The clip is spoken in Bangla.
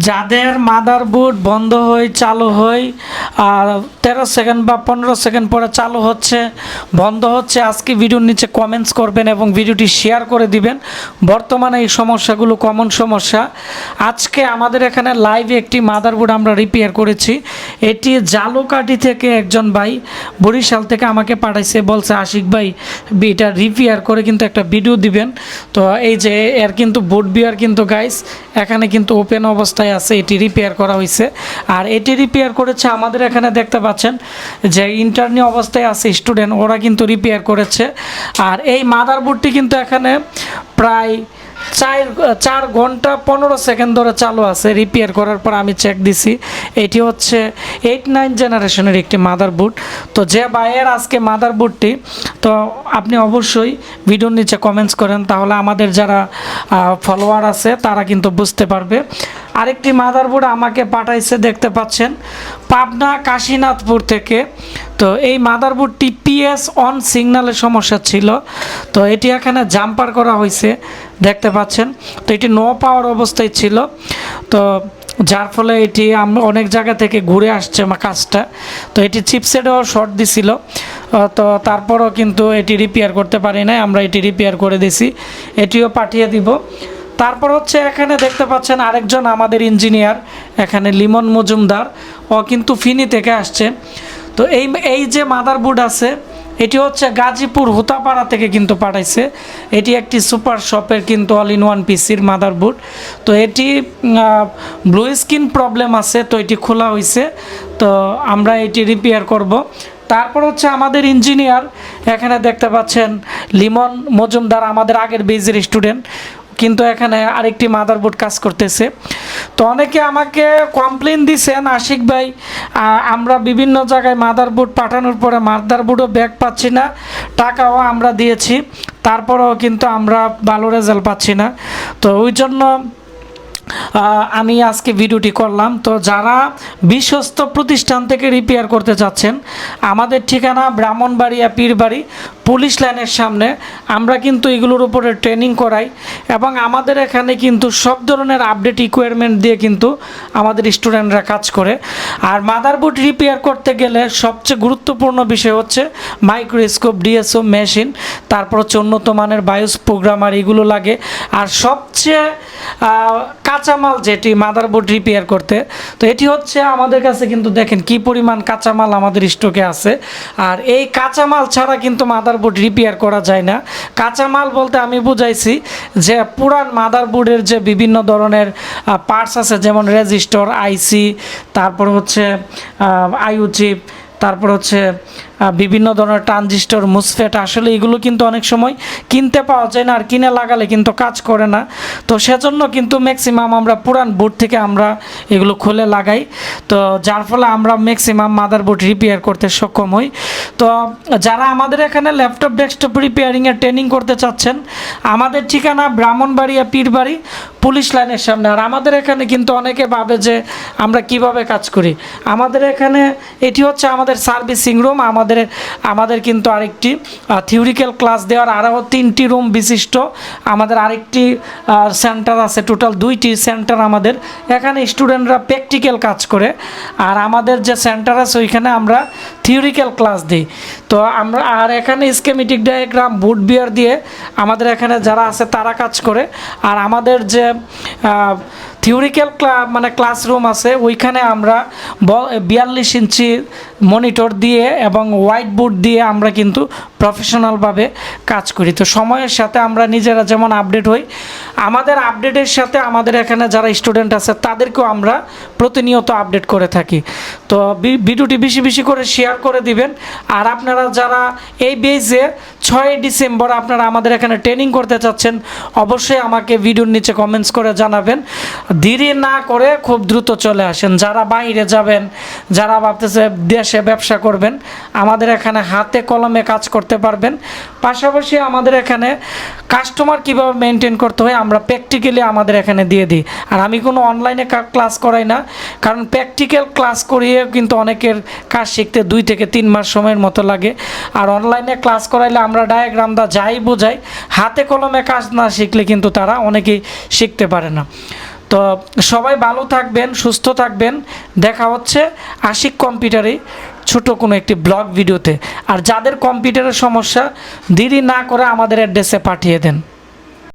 যাদের মাদারবোর্ড বন্ধ হয় চালু হয় তেরো সেকেন্ড বা পনেরো সেকেন্ড পরে চালু হচ্ছে, বন্ধ হচ্ছে। আজকে ভিডিওর নিচে কমেন্টস করবেন এবং ভিডিওটি শেয়ার করে দিবেন। বর্তমানে এই সমস্যাগুলো কমন সমস্যা। আজকে আমাদের এখানে লাইভে একটি মাদারবোর্ড আমরা রিপেয়ার করেছি। এটি জালুকাঠি থেকে একজন ভাই বরিশাল থেকে আমাকে পাঠাইছে, বলছে, আশিক ভাই, এটা রিপেয়ার করে কিন্তু একটা ভিডিও দিবেন। তো এই যে এর কিন্তু বোর্ড বিয়ার কিন্তু গাইস এখানে কিন্তু ওপেন অবস্থায় আছে, এটি রিপেয়ার করা হয়েছে আর এটি রিপেয়ার করেছে আমাদের এখানে দেখতে পাচ্ছেন যে ইন্টারনি অবস্থায় আছে স্টুডেন্ট ওরা কিন্তু রিপেয়ার করেছে। আর এই মাদারবোর্ডটি কিন্তু এখানে প্রায় চার চার ঘণ্টা পনেরো সেকেন্ড ধরে চালু আছে। রিপেয়ার করার পর আমি চেক দিছি। এটি হচ্ছে এইট নাইন জেনারেশনের একটি মাদার মাদারবোর্ড তো যে বাইয়ের আজকে মাদার মাদারবোর্ডটি তো আপনি অবশ্যই ভিডিওর নিচে কমেন্টস করেন। তাহলে আমাদের যারা ফলোয়ার আছে, তারা কিন্তু বুঝতে পারবে। আরেকটি মাদার মাদারবোর্ড আমাকে পাঠাইছে, দেখতে পাচ্ছেন, পাবনা কাশীনাথপুর থেকে। তো এই মাদার মাদারবোর্ডটি পিএস অন সিগন্যালের সমস্যা ছিল। তো এটি এখানে জাম্পার করা হয়েছে দেখতে পাচ্ছেন। তো এটি নো পাওয়ার অবস্থায় ছিল। তো যার ফলে এটি আমরা অনেক জায়গা থেকে ঘুরে আসছে কাজটা। তো এটি চিপসেটও শর্ট দিছিল। তো তারপরও কিন্তু এটি রিপেয়ার করতে পারি নাই। আমরা এটি রিপেয়ার করে দিছি। এটিও পাঠিয়ে দিব। তারপর হচ্ছে এখানে দেখতে পাচ্ছেন আরেকজন আমাদের ইঞ্জিনিয়ার এখানে লিমন মজুমদার। ও কিন্তু ফিনি থেকে আসছে। তো এই এই যে মাদারবোর্ড আছে এটি হচ্ছে গাজীপুর হুতাপাড়া থেকে কিন্তু পাঠাইছে। এটি একটি সুপার শপের কিন্তু অল ইন ওয়ান পিসির মাদারবোর্ড তো এটি ব্লু স্কিন প্রবলেম আছে, তো এটি খোলা হয়েছে তো আমরা এটি রিপেয়ার করব। তারপর হচ্ছে আমাদের ইঞ্জিনিয়ার এখানে দেখতে পাচ্ছেন লিমন মজুমদার, আমাদের আগের বেজির স্টুডেন্ট কিন্তু এখানে আরেকটি মাদারবোর্ড কাজ করতেছে। তো অনেকে আমাকে কমপ্লেন দিছেন আশিক ভাই আমরা বিভিন্ন জায়গায় মাদারবোর্ড পাঠানোর পরে মাদারবোর্ডও ব্যাগ পাচ্ছি না, টাকাও আমরা দিয়েছি, তারপরেও কিন্তু আমরা ভালো রেজাল্ট পাচ্ছি না। তো ওই জন্য আমি আজকে ভিডিওটি করলাম। তো যারা বিশ্বস্ত প্রতিষ্ঠান থেকে রিপেয়ার করতে চাচ্ছেন, আমাদের ঠিকানা ব্রাহ্মণবাড়িয়া পীরবাড়ি পুলিশ লাইনের সামনে। আমরা কিন্তু এগুলোর উপরে ট্রেনিং করাই এবং আমাদের এখানে কিন্তু সব ধরনের আপডেট ইকুইপমেন্ট দিয়ে কিন্তু আমাদের স্টুডেন্টরা কাজ করে। আর মাদারবোর্ড রিপেয়ার করতে গেলে সবচেয়ে গুরুত্বপূর্ণ বিষয় হচ্ছে মাইক্রোস্কোপ ডিএসও মেশিন তারপর হচ্ছে উন্নত মানের বায়োস প্রোগ্রামার এগুলো লাগে। আর সবচেয়ে কাঁচামাল যেটি মাদারবোর্ড রিপেয়ার করতে, তো এটি হচ্ছে আমাদের কাছে কিন্তু দেখেন কি পরিমাণ কাঁচামাল আমাদের স্টকে আছে। আর এই কাঁচামাল ছাড়া কিন্তু মাদারবোর্ড রিপেয়ার করা যায় না। কাঁচামাল বলতে আমি বুঝাইছি যে পুরান মাদারবোর্ডের যে বিভিন্ন ধরনের পার্টস আছে, যেমন রেজিস্টর আইসি তারপর হচ্ছে আইউ চিপ তারপর হচ্ছে বিভিন্ন ধরনের ট্রানজিস্টর, মুসফেট, আসলে এগুলো কিন্তু অনেক সময় কিনতে পাওয়া যায় না আর কিনে লাগালে কিন্তু কাজ করে না। তো সেজন্য কিন্তু ম্যাক্সিমাম আমরা পুরান বোর্ড থেকে আমরা এগুলো খুলে লাগাই। তো যার ফলে আমরা ম্যাক্সিমাম মাদারবোর্ড রিপেয়ার করতে সক্ষম হই। তো যারা আমাদের এখানে ল্যাপটপ ডেস্কটপ রিপেয়ারিংয়ের ট্রেনিং করতে চাচ্ছেন, আমাদের ঠিকানা ব্রাহ্মণবাড়িয়া পীরবাড়ি, পুলিশ লাইনের সামনে। আর আমাদের এখানে কিন্তু অনেকে ভাবে যে আমরা কীভাবে কাজ করি। আমাদের এখানে এটি হচ্ছে আমাদের সার্ভিসিং রুম আমাদের আমাদের আমাদের কিন্তু আরেকটি থিওরিক্যাল ক্লাস দেওয়ার আরও তিনটি রুম বিশিষ্ট। আমাদের আরেকটি সেন্টার আছে টোটাল দুইটি সেন্টার আমাদের। এখানে স্টুডেন্টরা প্র্যাকটিক্যাল কাজ করে। আর আমাদের যে সেন্টার আছে, ওইখানে আমরা থিওরিক্যাল ক্লাস দিই। তো আমরা, আর এখানে স্কেমেটিক ডায়াগ্রাম বুট বিয়ার দিয়ে আমাদের এখানে যারা আছে, তারা কাজ করে। আর আমাদের যে থিওরিক্যাল মানে ক্লাসরুম আছে, ওইখানে আমরা বিয়াল্লিশ ইঞ্চি মনিটর দিয়ে এবং হোয়াইট বোর্ড দিয়ে আমরা কিন্তু প্রফেশনালভাবে কাজ করি। তো সময়ের সাথে আমরা নিজেরা যেমন আপডেট হই, আমাদের আপডেটের সাথে আমাদের এখানে যারা স্টুডেন্ট আছে, তাদেরকেও আমরা প্রতিনিয়ত আপডেট করে থাকি। তো ভিডিওটি বেশি বেশি করে শেয়ার করে দিবেন। আর আপনারা যারা এই বেজে ছয় ডিসেম্বর আপনারা আমাদের এখানে ট্রেনিং করতে চাচ্ছেন, অবশ্যই আমাকে ভিডিওর নিচে কমেন্টস করে জানাবেন। দেরি না করে খুব দ্রুত চলে আসেন। যারা বাইরে যাবেন যারা ভাবতেছে দেশে ব্যবসা করবেন, আমাদের এখানে হাতে কলমে কাজ করতে পারবেন। পাশাপাশি আমাদের এখানে কাস্টমার কীভাবে মেনটেন করতে হয়, আমরা প্র্যাকটিক্যালি আমাদের এখানে দিয়ে দিই। আর আমি কোনো অনলাইনে ক্লাস করাই না, কারণ প্র্যাকটিক্যাল ক্লাস করিয়ে কিন্তু অনেকের কাজ শিখতে দুই থেকে তিন মাস সময়ের মতো লাগে। আর অনলাইনে ক্লাস করাইলে আমরা ডায়াগ্রাম দা যাই বোঝাই, হাতে কলমে কাজ না শিখলে কিন্তু তারা অনেকেই শিখতে পারে না। তো সবাই ভালো থাকবেন, সুস্থ থাকবেন। দেখা হচ্ছে আশিক কম্পিউটারে ছোট কোনো একটি ব্লগ ভিডিওতে। আর যাদের কম্পিউটারের সমস্যা দিদি না করে আমাদের অ্যাড্রেসে পাঠিয়ে দেন।